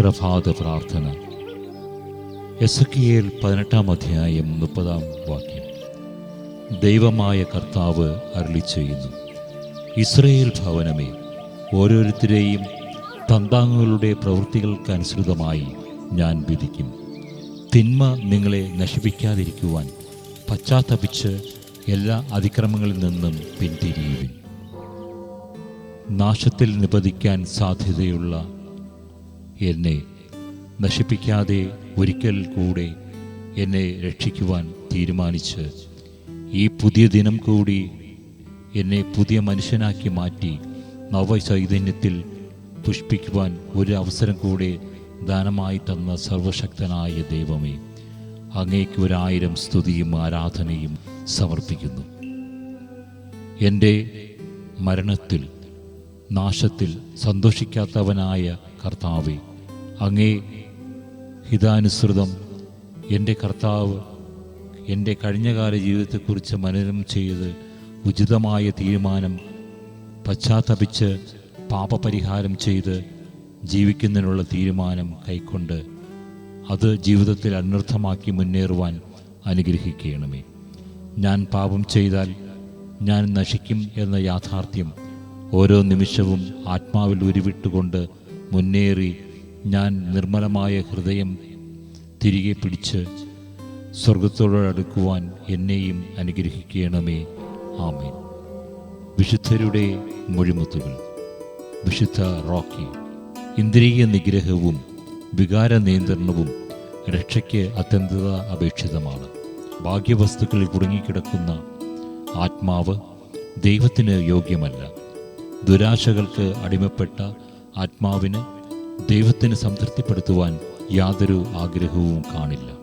പ്രഭാത പ്രാർത്ഥന. S K പതിനെട്ടാം അധ്യായം മുപ്പതാം വാക്യം. ദൈവമായ കർത്താവ് അരളി ചെയ്യുന്നു. ഇസ്രയേൽ ഭവനമേ ഓരോരുത്തരെയും തന്താങ്ങളുടെ പ്രവൃത്തികൾക്കനുസൃതമായി ഞാൻ വിധിക്കും. തിന്മ നിങ്ങളെ നശിപ്പിക്കാതിരിക്കുവാൻ പശ്ചാത്തപിച്ച് എല്ലാ അതിക്രമങ്ങളിൽ നിന്നും പിന്തിരിയുവിൻ. നാശത്തിൽ നിപതിക്കാൻ സാധ്യതയുള്ള എന്നെ നശിപ്പിക്കാതെ ഒരിക്കൽ കൂടെ എന്നെ രക്ഷിക്കുവാൻ തീരുമാനിച്ച് ഈ പുതിയ ദിനം കൂടി എന്നെ പുതിയ മനുഷ്യനാക്കി മാറ്റി നവചൈതന്യത്തിൽ പുഷ്പിക്കുവാൻ ഒരു അവസരം കൂടെ ദാനമായി തന്ന സർവശക്തനായ ദൈവമേ അങ്ങേക്ക് ഒരായിരം സ്തുതിയും ആരാധനയും സമർപ്പിക്കുന്നു. എന്റെ മരണത്തിൽ നാശത്തിൽ സന്തോഷിക്കാത്തവനായ കർത്താവെ അങ്ങേ ഹിതാനുസൃതം എന്റെ കർത്താവ് എന്റെ കഴിഞ്ഞകാല ജീവിതത്തെക്കുറിച്ച് മനനം ചെയ്ത് ഉചിതമായ തീരുമാനം പശ്ചാത്തപിച്ച് പാപപരിഹാരം ചെയ്ത് ജീവിക്കുന്നതിനുള്ള തീരുമാനം കൈക്കൊണ്ട് അത് ജീവിതത്തിൽ അനർത്ഥമാക്കി മുന്നേറുവാൻ അനുഗ്രഹിക്കണമേ. ഞാൻ പാപം ചെയ്താൽ ഞാൻ നശിക്കും എന്ന യാഥാർത്ഥ്യം ഓരോ നിമിഷവും ആത്മാവിൽ ഉരുവിട്ടുകൊണ്ട് മുന്നേറി ഞാൻ നിർമ്മലമായ ഹൃദയം തിരികെ പിടിച്ച് സ്വർഗത്തോടടുക്കുവാൻ എന്നെയും അനുഗ്രഹിക്കണമേ. ആമേൻ. വിശുദ്ധരുടെ മൊഴിമുത്തുകൾ. വിശുദ്ധ റോക്കി ഇന്ദ്രിയ നിഗ്രഹവും വികാര നിയന്ത്രണവും രക്ഷയ്ക്ക് അത്യന്തത അപേക്ഷിതമാണ്. ഭാഗ്യവസ്തുക്കളിൽ കുടുങ്ങിക്കിടക്കുന്ന ആത്മാവ് ദൈവത്തിന് യോഗ്യമല്ല. ദുരാശകൾക്ക് അടിമപ്പെട്ട ആത്മാവിന് ദൈവത്തിന് സംതൃപ്തിപ്പെടുത്തുവാൻ യാതൊരു ആഗ്രഹവും കാണില്ല.